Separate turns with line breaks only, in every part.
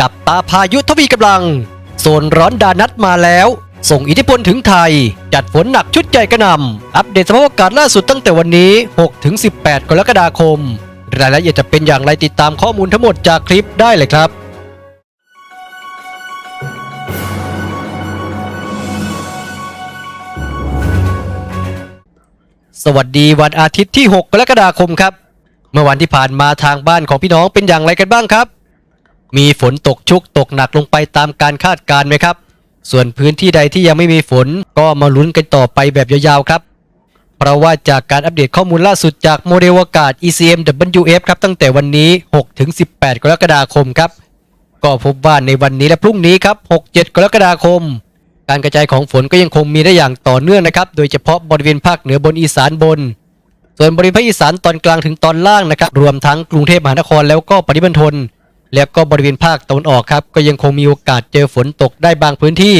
จับตาพายุทวีกำลัง โซนร้อนดานัดมาแล้ว ส่งอิทธิพลถึงไทย จัดฝนหนักชุดใหญ่กระนำอัปเดตสภาพอากาศล่าสุดตั้งแต่วันนี้ 6-18 กรกฎาคม รายละเอียดจะเป็นอย่างไรติดตามข้อมูลทั้งหมดจากคลิปได้เลยครับสวัสดีวันอาทิตย์ที่ 6 กรกฎาคมครับ เมื่อวันที่ผ่านมาทางบ้านของพี่น้องเป็นอย่างไรกันบ้างครับ มีฝนตกชุกตกหนักลงไปตามการคาดการณ์ไหมครับ ส่วนพื้นที่ใดที่ยังไม่มีฝนก็มาลุ้นกันต่อไปแบบยาวๆครับ เพราะว่าจากการอัปเดตข้อมูลล่าสุดจากโมเดลอากาศ ECMWF ครับตั้งแต่วันนี้ 6-18 กรกฎาคมครับ ก็พบว่าในวันนี้และพรุ่งนี้ครับ 6-7 กรกฎาคม การกระจายของฝนก็ยังคงมีได้อย่างต่อเนื่องนะครับ โดยเฉพาะบริเวณภาคเหนือบนอีสานบน ส่วนบริเวณภาคอีสานตอนกลางถึงตอนล่างนะครับ รวมทั้งกรุงเทพมหานครแล้วก็ปริมณฑล แล้วก็บริเวณภาคตะวันออกครับ ก็ยังคงมีโอกาสเจอฝนตกได้บางพื้นที่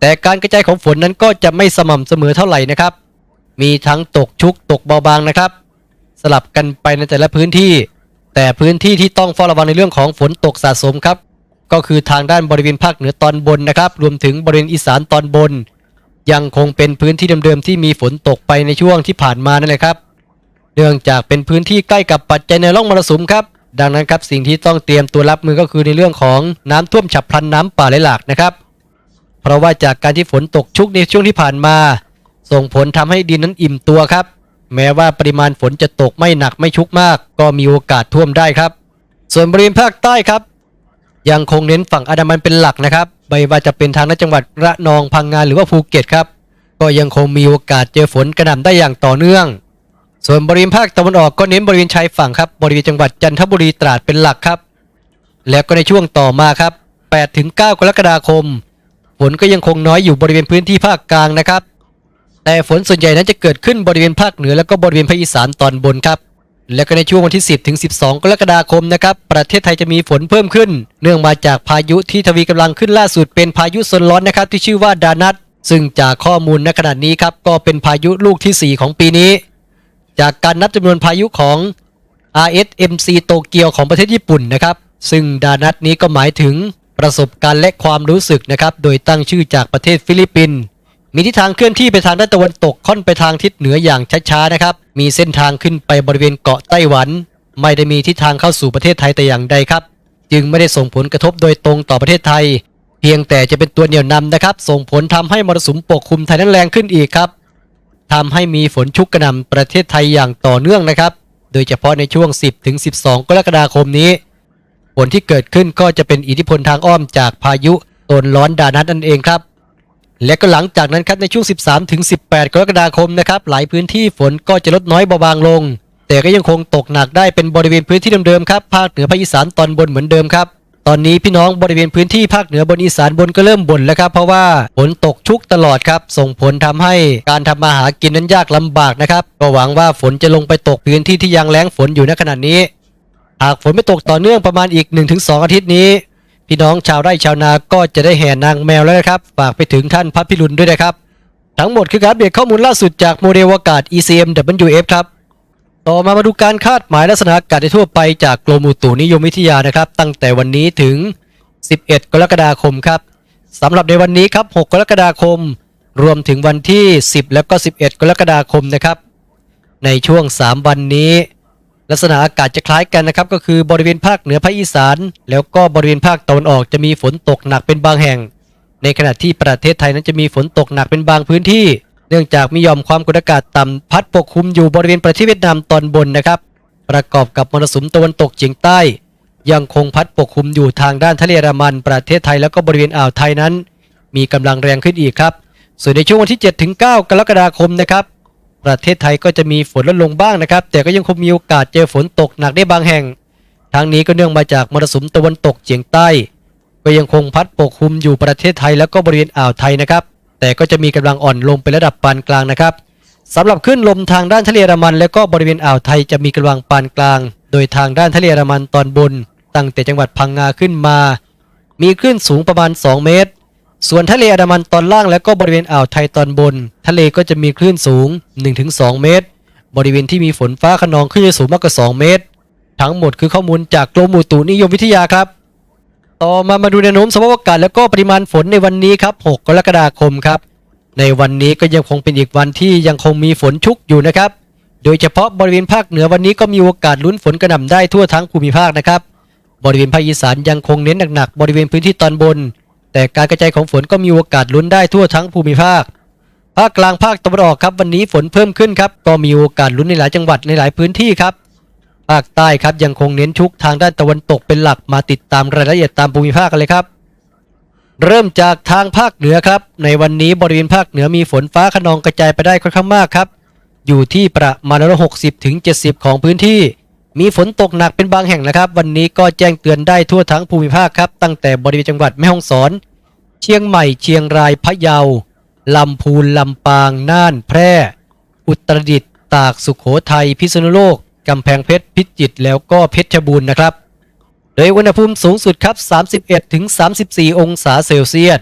แต่การกระจายของฝนนั้นก็จะไม่สม่ำเสมอเท่าไหร่นะครับ มีทั้งตกชุกตกเบาบางนะครับ สลับกันไปในแต่ละพื้นที่ แต่พื้นที่ที่ต้องเฝ้าระวังในเรื่องของฝนตกสะสมครับ ก็คือทางด้านบริเวณภาคเหนือตอนบนนะครับ รวมถึงบริเวณอีสานตอนบน ยังคงเป็นพื้นที่เดิมๆที่มีฝนตกไปในช่วงที่ผ่านมานั่นแหละครับ เนื่องจากเป็นพื้นที่ใกล้กับปัจจัยในร่องมรสุมครับ ดังนั้นครับสิ่งที่ต้องเตรียมตัวรับมือก็คือในเรื่องของน้ำท่วมฉับพลันน้ำป่าไหลหลากนะครับ เพราะว่าจากการที่ฝนตกชุกในช่วงที่ผ่านมา ส่งผลทำให้ดินนั้นอิ่มตัวครับ แม้ว่าปริมาณฝนจะตกไม่หนักไม่ชุกมาก ก็มีโอกาสท่วมได้ครับ ส่วนบริเวณภาคใต้ครับ ยังคงเน้นฝั่งอันดามันเป็นหลักนะครับไม่ว่าจะเป็นทางในจังหวัดระนองพังงานหรือว่าภูเก็ตครับ ก็ยังคงมีโอกาสเจอฝนกระหน่ำได้อย่างต่อเนื่อง ส่วนบริเวณภาคตะวันออกก็เน้นบริเวณชายฝั่งครับ บริเวณจังหวัดจันทบุรีตราดเป็นหลักครับ แล้วก็ในช่วงต่อมาครับ8ถึง9กรกฎาคม ฝนก็ยังคงน้อยอยู่บริเวณพื้นที่ภาคกลางนะครับ แต่ฝนส่วนใหญ่นั้นจะเกิดขึ้นบริเวณภาคเหนือแล้วก็บริเวณภาคอีสานตอนบนครับ แล้วก็ในช่วงวันที่ 10ถึง12 กรกฎาคมนะครับ ประเทศไทยจะมีฝนเพิ่มขึ้น เนื่องมาจากพายุที่ทวีกำลังขึ้นล่าสุดเป็นพายุโซนร้อนนะครับที่ชื่อว่าดานัทซึ่งจากข้อมูลณขณะนี้ครับก็เป็นพายุลูกที่ 4 ของปีนี้ จากการนับจำนวนพายุของ RSMC โตเกียวของประเทศญี่ปุ่นนะครับ ซึ่งดานัทนี้ก็หมายถึงประสบการณ์และความรู้สึกนะครับ โดยตั้งชื่อจากประเทศฟิลิปปินส์มีทิศทางเคลื่อนที่ไปทางด้านตะวันตกค่อนไปทางทิศเหนืออย่างช้าๆนะครับ มีเส้นทางขึ้นไปบริเวณเกาะไต้หวัน ไม่ได้มีทิศทางเข้าสู่ประเทศไทยแต่อย่างใดครับ จึงไม่ได้ส่งผลกระทบโดยตรงต่อประเทศไทย เพียงแต่จะเป็นตัวเหนี่ยวนำนะครับ ส่งผลทำให้มรสุมปกคลุมไทยนั้นแรงขึ้นอีกครับ ทำให้มีฝนชุกกระหน่ำประเทศไทยอย่างต่อเนื่องนะครับ โดยเฉพาะในช่วง 10 ถึง 12 กรกฎาคมนี้ ฝนที่เกิดขึ้นก็จะเป็นอิทธิพลทางอ้อมจากพายุโซนร้อนดานัทนั่นเองครับ และก็หลังจากนั้นครับในช่วง 13 ถึง 18 กรกฎาคมนะครับ หลายพื้นที่ฝนก็จะลดน้อยเบาบางลง แต่ก็ยังคงตกหนักได้เป็นบริเวณพื้นที่เดิมๆครับ ภาคเหนือภาคอีสานตอนบนเหมือนเดิมครับ ตอนนี้พี่น้องบริเวณพื้นที่ภาคเหนือบนอีสานบนก็เริ่มบ่นแล้วครับ เพราะว่าฝนตกชุกตลอดครับ ส่งผลทำให้การทำมาหากินนั้นยากลำบากนะครับ ก็หวังว่าฝนจะลงไปตกพื้นที่ที่ยังแล้งฝนอยู่ณขณะนี้ หากฝนไม่ตกต่อเนื่องประมาณอีก 1-2 อาทิตย์นี้ พี่น้องชาวไร่ชาวนาก็จะได้แห่นางแมวแล้วนะครับฝากไปถึงท่านพัทพิรุณด้วยนะครับ ทั้งหมดคือการอัปเดข้อมูลล่าสุดจากโมเดลอากาศ ECMWF ครับ ต่อมามาดูการคาดหมายลักษณะอากาศทั่วไปจากกรมอุตุนิยมวิทยานะครับ ตั้งแต่วันนี้ถึง 11 กรกฎาคมครับสำหรับในวันนี้ครับ 6 กรกฎาคม รวมถึงวันที่ 10 แล้วก็ 11 กรกฎาคมนะครับ ในช่วง 3 วันนี้ ลักษณะอากาศจะคล้ายกันนะครับ ก็คือบริเวณภาคเหนือภาคอีสาน แล้วก็บริเวณภาคตะวันออกจะมีฝนตกหนักเป็นบางแห่ง ในขณะที่ประเทศไทยนั้นจะมีฝนตกหนักเป็นบางพื้นที่ เนื่องจากมียอมความกดอากาศต่ำพัดปกคลุมอยู่บริเวณประเทศเวียดนามตอนบนนะครับ ประกอบกับมรสุมตะวันตกเฉียงใต้ ยังคงพัดปกคลุมอยู่ทางด้านทะเลอันดามัน ประเทศไทยแล้วก็บริเวณอ่าวไทยนั้น มีกำลังแรงขึ้นอีกครับ ส่วนในช่วงวันที่ 7 ถึง 9 กรกฎาคมนะครับ ประเทศไทยก็จะมีฝนลดลงบ้างนะครับ แต่ก็ยังคงมีโอกาสเจอฝนตกหนักได้บางแห่ง ทั้งนี้ก็เนื่องมาจากมรสุมตะวันตกเฉียงใต้ ก็ยังคงพัดปกคลุมอยู่ประเทศไทยแล้วก็บริเวณอ่าวไทยนะครับ แต่ก็จะมีกำลังอ่อนลงเป็นระดับปานกลางนะครับสำหรับคลื่นลมทางด้านทะเลอันดามัน และก็บริเวณอ่าวไทยจะมีกำลังปานกลาง โดยทางด้านทะเลอันดามันตอนบน ตั้งแต่จังหวัดพังงาขึ้นมา มีคลื่นสูงประมาณ 2 เมตร ส่วนทะเลอันดามันตอนล่างและก็บริเวณอ่าวไทยตอนบน ทะเลก็จะมีคลื่นสูง 1-2 เมตร บริเวณที่มีฝนฟ้าขนองคลื่นจะสูงมากกว่า 2 เมตร ทั้งหมดคือข้อมูลจากกรมอุตุนิยมวิทยาครับ ต่อมามาดูแนวโน้มสภาพอากาศแล้วก็ปริมาณฝนในวันนี้ครับ 6 กรกฎาคมครับ ในวันนี้ก็ยังคงเป็นอีกวันที่ยังคงมีฝนชุกอยู่นะครับ โดยเฉพาะบริเวณภาคเหนือวันนี้ก็มีโอกาสลุ้นฝนกระหน่ำได้ทั่วทั้งภูมิภาคนะครับ บริเวณภาคอีสานยังคงเน้นหนักๆบริเวณพื้นที่ตอนบน แต่การกระจายของฝนก็มีโอกาสลุ้นได้ทั่วทั้งภูมิภาค ภาคกลางภาคตะวันออกครับวันนี้ฝนเพิ่มขึ้นครับ ก็มีโอกาสลุ้นในหลายจังหวัดในหลายพื้นที่ครับ ภาคใต้ครับยังคงเน้นชุกทางด้านตะวันตกเป็นหลักมาติดตามรายละเอียดตามภูมิภาคกันเลยครับ เริ่มจากทางภาคเหนือครับ ในวันนี้บริเวณภาคเหนือมีฝนฟ้าขนองกระจายไปได้ค่อนข้างมากครับ อยู่ที่ประมาณร้อยหกสิบถึงเจ็ดสิบของพื้นที่ มีฝนตกหนักเป็นบางแห่งนะครับ วันนี้ก็แจ้งเตือนได้ทั่วทั้งภูมิภาคครับ ตั้งแต่บริเวณจังหวัดแม่ฮ่องสอน เชียงใหม่เชียงรายพะเยาลำพูนลำปางน่านแพร่ อุตรดิตถ์ตากสุขโขทัยพิษณุโลก กำแพงเพชรพิจิตรแล้วก็เพชรบูรณ์นะครับ โดยอุณหภูมิสูงสุดครับ 31ถึง34 องศาเซลเซียส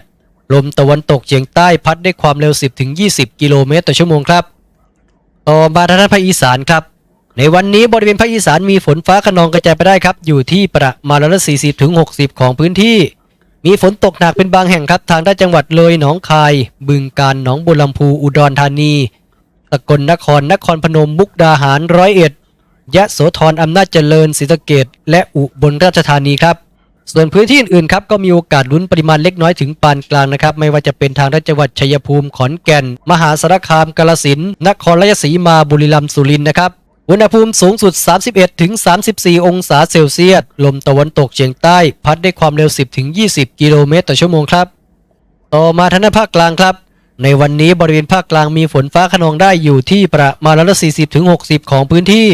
ลมตะวันตกเฉียงใต้พัดได้ความเร็ว 10ถึง20 กิโลเมตรต่อชั่วโมงครับ ต่อมาทางด้านภาคอีสานครับ ในวันนี้บริเวณภาคอีสานมีฝนฟ้าขนองกระจายไปได้ครับ อยู่ที่ประมาณร้อยละ40ถึง60 ของพื้นที่ มีฝนตกหนักเป็นบางแห่งครับ ทางด้านจังหวัดเลยหนองคาย บึงกาฬหนองบัวลำพูอุดรธานีสกลนครนครพนมมุกดาหารร้อยเอ็ด ยะโสธรอำนาจเจริญศรีสะเกดและอุบลราชธานีครับ ส่วนพื้นที่อื่นๆครับก็มีโอกาสลุ้นปริมาณเล็กน้อยถึงปานกลางนะครับ ไม่ว่าจะเป็นทางด้านจังหวัดชัยภูมิขอนแก่น มหาสารคามกาฬสินนครราชสีมาบุรีรัมย์สุรินทร์นะครับอุณหภูมิสูงสุด 31ถึง34 องศาเซลเซียส ลมตะวันตกเฉียงใต้ พัดได้ความเร็ว 10ถึง20 กิโลเมตรต่อชั่วโมงครับ ต่อมาทางด้านภาคกลางครับ ในวันนี้บริเวณภาคกลางมีฝนฟ้าขนองได้อยู่ที่ประมาณร้อยละ40ถึง60ของพื้นที่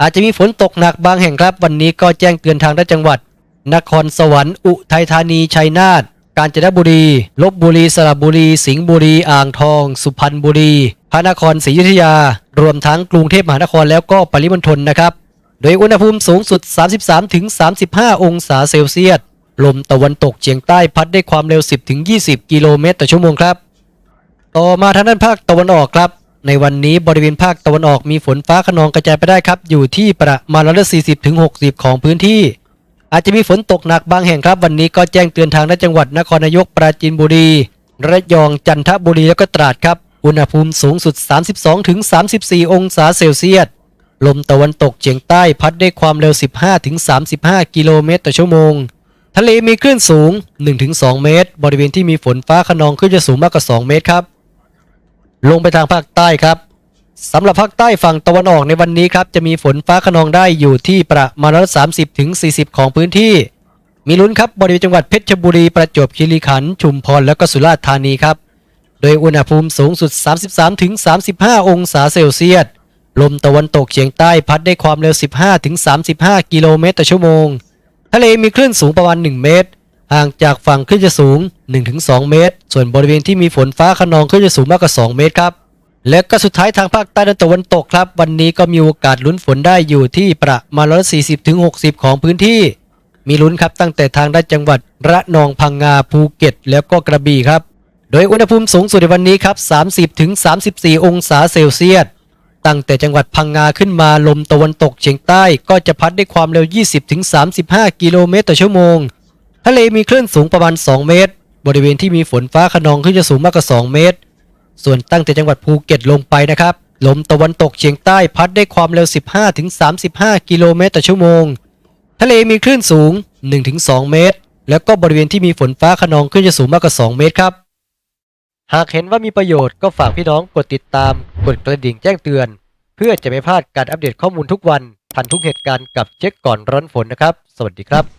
อาจจะมีฝนตกหนักบางแห่งครับ วันนี้ก็แจ้งเตือนทางด้านจังหวัด นครสวรรค์อุทัยธานีชัยนาทกาญจนบุรี ลบบุรี สระบุรี สิงห์บุรี อ่างทอง สุพรรณบุรี พระนครศรีอยุธยา รวมทั้งกรุงเทพมหานครแล้วก็ปริมณฑลนะครับ โดยอุณหภูมิสูงสุด 33ถึง35 องศาเซลเซียส ลมตะวันตกเฉียงใต้พัดได้ความเร็ว 10ถึง20 กิโลเมตรต่อชั่วโมงครับ ต่อมาทางด้านภาคตะวันออกครับ ในวันนี้บริเวณภาคตะวันออกมีฝนฟ้าขนองกระจายไปได้ครับ อยู่ที่ประมาณร้อยละ40ถึง60ของพื้นที่ อาจจะมีฝนตกหนักบางแห่งครับ วันนี้ก็แจ้งเตือนทางด้านจังหวัดนครนายกปราจีนบุรีระยองจันทบุรีแล้วก็ตราดครับ อุณหภูมิสูงสุด 32ถึง34 องศาเซลเซียสลมตะวันตกเฉียงใต้พัดด้วยความเร็ว 15ถึง35 กิโลเมตรต่อชั่วโมง ทะเลมีคลื่นสูง 1-2 เมตร บริเวณที่มีฝนฟ้าขนองคลื่นจะสูงมากกว่า 2 เมตรครับ ลงไปทางภาคใต้ครับสำหรับภาคใต้ฝั่งตะวันออกในวันนี้ครับจะมีฝนฟ้าขนองได้อยู่ที่ประมาณร้อยสามสิบถึงสี่สิบของพื้นที่ มีลุ้นครับบริเวณจังหวัดเพชรบุรีประจวบคีรีขันธ์ชุมพรแล้วก็สุราษฎร์ธานีครับ โดยอุณหภูมิสูงสุด 33ถึง35 องศาเซลเซียสลมตะวันตกเฉียงใต้พัดได้ความเร็ว 15ถึง35 กิโลเมตรต่อชั่วโมง ทะเลมีคลื่นสูงประมาณ 1 เมตร ห่างจากฝั่งคลื่นจะสูง 1-2 เมตร ส่วนบริเวณที่มีฝนฟ้าขนองคลื่นจะสูงมากกว่า 2 เมตรครับ และก็สุดท้ายทางภาคใต้และตะวันตกครับ วันนี้ก็มีโอกาสลุ้นฝนได้อยู่ที่ประมาณ140ถึง60ของพื้นที่ มีลุ้นครับตั้งแต่ทางด้านจังหวัดระนองพังงาภูเก็ต แล้วก็กระบี่ครับ โดยอุณหภูมิสูงสุดในวันนี้ครับ30ถึง34 องศาเซลเซียสตั้งแต่จังหวัดพังงาขึ้นมาลมตะวันตกเฉียงใต้ก็จะพัดด้วยความเร็ว 20ถึง35 กิโลเมตรต่อชั่วโมง ทะเลมีคลื่นสูงประมาณ 2 เมตร บริเวณที่มีฝนฟ้าขนองขึ้นจะสูงมากกว่า 2 เมตร ส่วนตั้งแต่จังหวัดภูเก็ตลงไปนะครับ ลมตะวันตกเฉียงใต้พัดได้ความเร็ว 15ถึง35 กิโลเมตรต่อชั่วโมง ทะเลมีคลื่นสูง 1-2 เมตร แล้วก็บริเวณที่มีฝนฟ้าขนองขึ้นจะสูงมากกว่า 2 เมตรครับ หากเห็นว่ามีประโยชน์ก็ฝากพี่น้องกดติดตาม กดกระดิ่งแจ้งเตือน เพื่อจะไม่พลาดการอัปเดตข้อมูลทุกวัน ทันทุกเหตุการณ์กับเช็คก่อนร้อนฝนนะครับ สวัสดีครับ